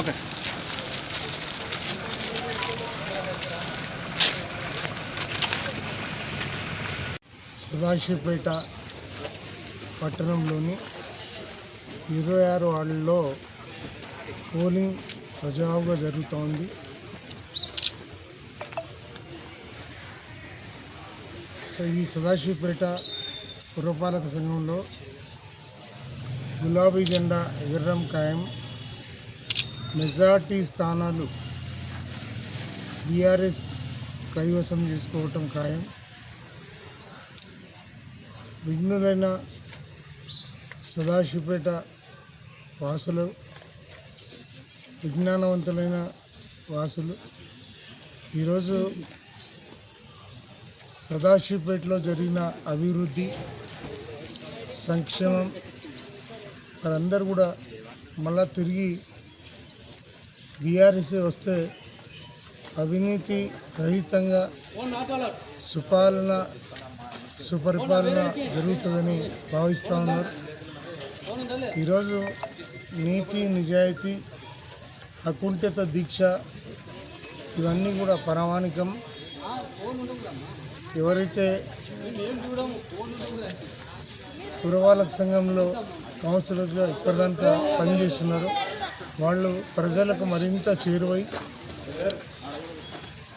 Okay Sadasivpet పట్టణంలోని ఇరవై ఆరు వాళ్ళలో పోలింగ్ సజావుగా జరుగుతోంది. ఈ సదాశివపేట పురపాలక సంఘంలో గులాబీ జెండా ఎగరడం ఖాయం. మెజార్టీ స్థానాలు బీఆర్ఎస్ కైవసం చేసుకోవటం ఖాయం. విఘ్నులైన సదాశివపేట వాసులు విజ్ఞానవంతులైన వాసులు ఈరోజు సదాశివపేటలో జరిగిన అభివృద్ధి సంక్షేమం వారందరూ కూడా మళ్ళా తిరిగి బీఆర్ఎస్ వస్తే అవినీతి రహితంగా సుపాలన సుపరిపాలన జరుగుతుందని భావిస్తూ ఉన్నారు. ఈరోజు నీతి నిజాయితీ అకుంఠిత దీక్ష ఇవన్నీ కూడా ప్రామాణికం. ఎవరైతే పురపాలక సంఘంలో కౌన్సిలర్గా ఇప్పటిదాకా పనిచేస్తున్నారో వాళ్ళు ప్రజలకు మరింత చేరువై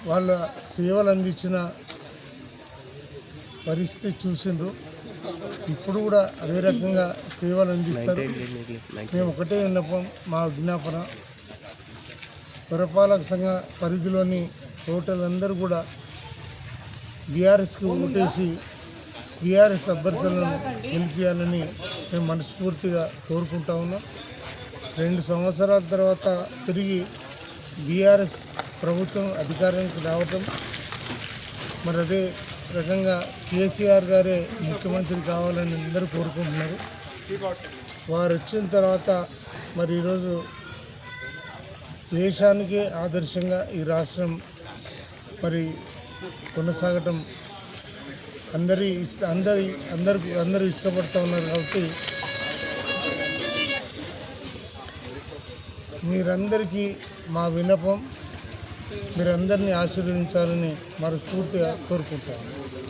వాళ్ళ సేవలు అందించిన పరిస్థితి చూసిండ్రు. ఇప్పుడు కూడా అదే రకంగా సేవలు అందిస్తారు. మేము ఒకటే విన్నపం మా విజ్ఞాపన. పురపాలక సంఘ పరిధిలోని హోటల్ అందరూ కూడా బీఆర్ఎస్కి ఓటేసి బీఆర్ఎస్ అభ్యర్థులను గెలిపించాలని మేము మనస్ఫూర్తిగా కోరుకుంటా ఉన్నాం. రెండు సంవత్సరాల తర్వాత తిరిగి బీఆర్ఎస్ ప్రభుత్వం అధికారానికి రావటం మరి అదే రకంగా కేసీఆర్ గారే ముఖ్యమంత్రి కావాలని అందరూ కోరుకుంటున్నారు. వారు వచ్చిన తర్వాత మరి ఈరోజు దేశానికే ఆదర్శంగా ఈ రాష్ట్రం మరి కొనసాగటం అందరి ఇష్ట అందరి అందరు అందరూ ఇష్టపడుతూ ఉన్నారు కాబట్టి మీరందరికీ మా విన్నపం మీరందరినీ ఆశీర్వదించాలని మనస్ఫూర్తిగా కోరుకుంటాను